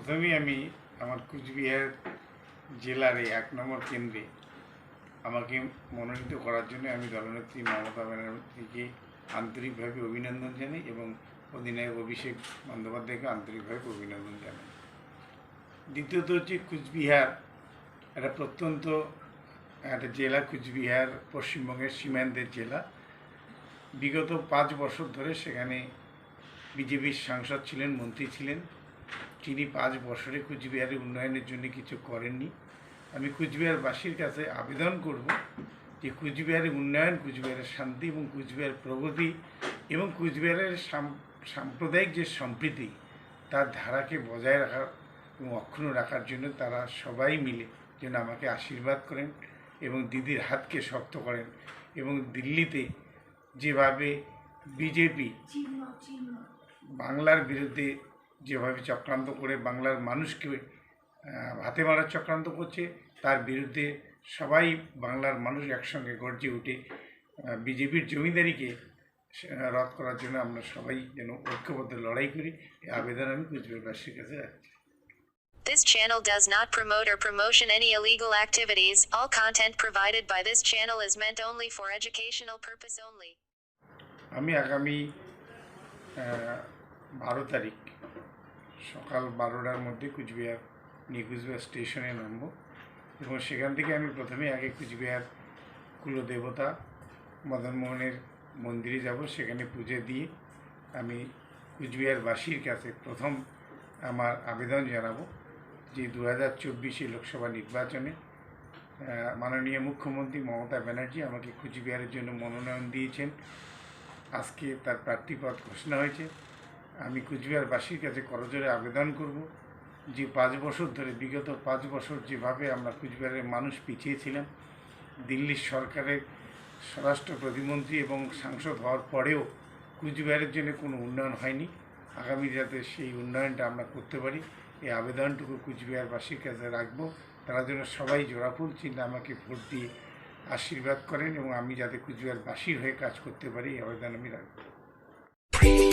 প্রথমেই আমি আমার কুচবিহার জেলার এই এক নম্বর কেন্দ্রে আমাকে মনোনীত করার জন্য আমি দলনেত্রী মমতা ব্যানার্জিকে আন্তরিকভাবে অভিনন্দন জানাই এবং অধিনায়ক অভিষেক বন্দ্যোপাধ্যায়কে আন্তরিকভাবে অভিনন্দন জানাই। দ্বিতীয়ত হচ্ছে কুচবিহার একটা প্রত্যন্ত একটা জেলা, কুচবিহার পশ্চিমবঙ্গের সীমান্তের জেলা। বিগত পাঁচ বছর ধরে সেখানে বিজেপির সাংসদ ছিলেন, মন্ত্রী ছিলেন। তিনি পাঁচ বছরে কুচবিহারের উন্নয়নের জন্য কিছু করেননি। আমি কুচবিহারবাসীর কাছে আবেদন করব যে কুচবিহারের উন্নয়ন কুচবিহারের শান্তি এবং কুচবিহার প্রগতি এবং কুচবিহারের সাম- সাম্প্রদায়িক যে সম্প্রীতি তার ধারাকে বজায় রাখার এবং অক্ষুণ্ণ রাখার জন্য তারা সবাই মিলে যেন আমাকে আশীর্বাদ করেন এবং দিদির হাতকে শক্ত করেন এবং দিল্লিতে যেভাবে বিজেপি বাংলার বিরুদ্ধে যেভাবে চক্রান্ত করে বাংলার মানুষকে হাতে মারার চক্রান্ত করছে তার বিরুদ্ধে সবাই বাংলার মানুষ একসঙ্গে গর্জে উঠে বিজেপির জমিদারিকে রদ করার জন্য আমরা সবাই যেন ঐক্যবদ্ধ লড়াই করি এই আবেদন আমি কুচবিহারবাসীর কাছে রাখছি This channel does not promote or promotion any illegal activities. All content provided by this channel is meant only for educational purpose only. আমি আগামী বারো তারিখ। সকাল বারোটার মধ্যে কুচবিহার নিউ কুচবিহার স্টেশনে নামবো এবং সেখান থেকে আমি প্রথমে আগে কুচবিহার কুলদেবতা মদনমোহনের মন্দিরে যাব। সেখানে পুজো দিয়ে আমি কুচবিহারবাসীর কাছে প্রথম আমার আবেদন জানাব যে দু হাজার চব্বিশে লোকসভা নির্বাচনে মাননীয় মুখ্যমন্ত্রী মমতা ব্যানার্জি আমাকে কুচবিহারের জন্য মনোনয়ন দিয়েছেন। আজকে তার প্রার্থীপদ ঘোষণা হয়েছে। আমি কুচবিহারবাসীর কাছে করজোরে আবেদন করব যে পাঁচ বছর ধরে, বিগত পাঁচ বছর যেভাবে আমরা কুচবিহারের মানুষ পিছিয়ে ছিলাম দিল্লির সরকারের স্বরাষ্ট্র প্রতিমন্ত্রী এবং সাংসদ হওয়ার পরেও কুচবিহারের জন্য কোনো উন্নয়ন হয়নি। আগামী যাতে সেই উন্নয়নটা আমরা করতে পারি, এই আবেদনটুকু কুচবিহারবাসীর কাছে রাখব। তারা যেন সবাই জোড়াফুল চিহ্ন আমাকে ভোট দিয়ে আশীর্বাদ করেন এবং আমি যাতে কুচবিহারবাসীর হয়ে কাজ করতে পারি, এই আবেদন আমি রাখব।